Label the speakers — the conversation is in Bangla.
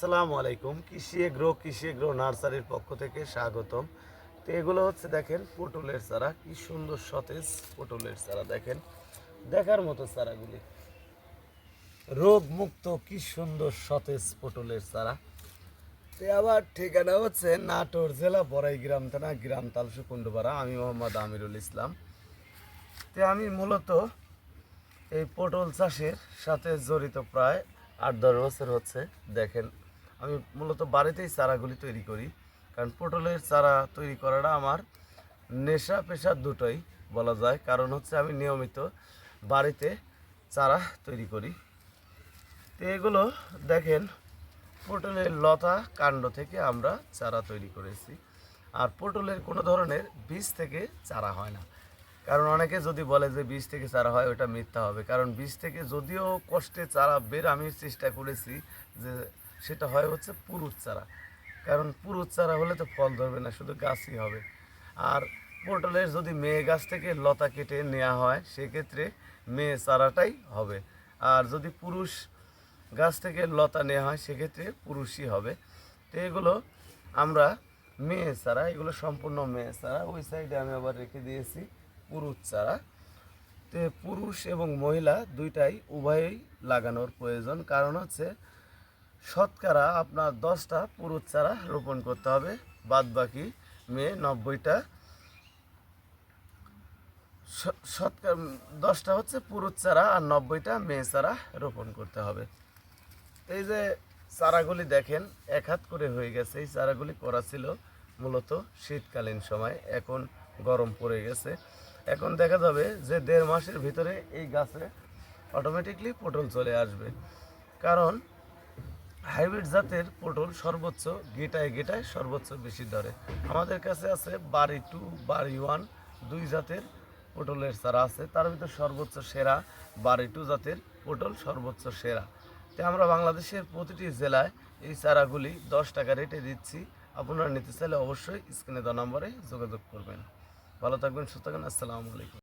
Speaker 1: আসসালামু আলাইকুম। কৃষি এগ্রো কৃষি এগ্রো নার্সারির পক্ষ থেকে স্বাগতম। তো এগুলো হচ্ছে দেখেন পটলের চারা, কি সুন্দর সতেজ পটলের চারা দেখেন। দেখার মতো চারাগুলি। রোগ মুক্ত কি সুন্দর সতেজ পটলের চারা। তো আবার ঠিকানা হচ্ছে নাটোর জেলা বড়াই গ্রাম থানা, গ্রাম তালসু, কুণ্ডপাড়া। আমি মোহাম্মদ আমিরুল ইসলাম। তো আমি মূলত এই পটল চাষের সাথে জড়িত প্রায় আট দশ বছর হচ্ছে। দেখেন আমি মূলত বাড়িতেই চারাগুলি তৈরি করি। কারণ পটলের চারা তৈরি করাটা আমার নেশা পেশা দুটোই বলা যায়। কারণ হচ্ছে আমি নিয়মিত বাড়িতে চারা তৈরি করি। তো এগুলো দেখেন, পটলের লতা কাণ্ড থেকে আমরা চারা তৈরি করেছি। আর পটলের কোনো ধরনের বীজ থেকে চারা হয় না। কারণ অনেকে যদি বলে যে বীজ থেকে চারা হয়, ওটা মিথ্যা হবে। কারণ বীজ থেকে যদিও কষ্টে চারা বের আমি চেষ্টা করেছি যে সেটা হয় হচ্ছে পুরুষ চারা। কারণ পুরুষ চারা হলে তো ফল ধরবে না, শুধু গাছই হবে। আর পটলের যদি মেয়ে গাছ থেকে লতা কেটে নেওয়া হয়, সেক্ষেত্রে মেয়ে চারাটাই হবে। আর যদি পুরুষ গাছ থেকে লতা নেওয়া হয়, সেক্ষেত্রে পুরুষই হবে। তো এগুলো আমরা মেয়ে চারা, এগুলো সম্পূর্ণ মেয়ে চারা, ওই সাইডে আমি আবার রেখে দিয়েছি পুরুষ চারা। তো পুরুষ এবং মহিলা দুইটাই উভয়ই লাগানোর প্রয়োজন। কারণ হচ্ছে শতকরা আপনার দশটা পুরুষ চারা রোপণ করতে হবে। বাদ বাকি মেয়ে নব্বইটা। শতকরা, দশটা হচ্ছে পুরুষ চারা আর নব্বইটা মেয়ে চারা রোপণ করতে হবে। এই যে চারাগুলি দেখেন, এক হাত করে হয়ে গেছে। এই চারাগুলি করা ছিল মূলত শীতকালীন সময়, এখন গরম পড়ে গেছে। এখন দেখা যাবে যে দেড় মাসের ভিতরে এই গাছে অটোমেটিকলি পটল চলে আসবে। কারণ হাইব্রিড জাতের পটল সর্বোচ্চ গেটায় গেটায় সর্বোচ্চ বেশি ধরে আমাদের কাছে আছে বাড়ি টু বাড়ি ওয়ান, দুই জাতের পটলের চারা আছে। তার ভিতর সর্বোচ্চ সেরা বাড়ি টু জাতের পটল সর্বোচ্চ সেরা। তাই আমরা বাংলাদেশের প্রতিটি জেলায় এই চারাগুলি দশ টাকা রেটে দিচ্ছি। আপনারা নিতে চাইলে অবশ্যই স্ক্রিনে দেওয়া নম্বরে যোগাযোগ করবেন। ভালো থাকবেন, সুস্থ থাকবেন। আসসালামু আলাইকুম।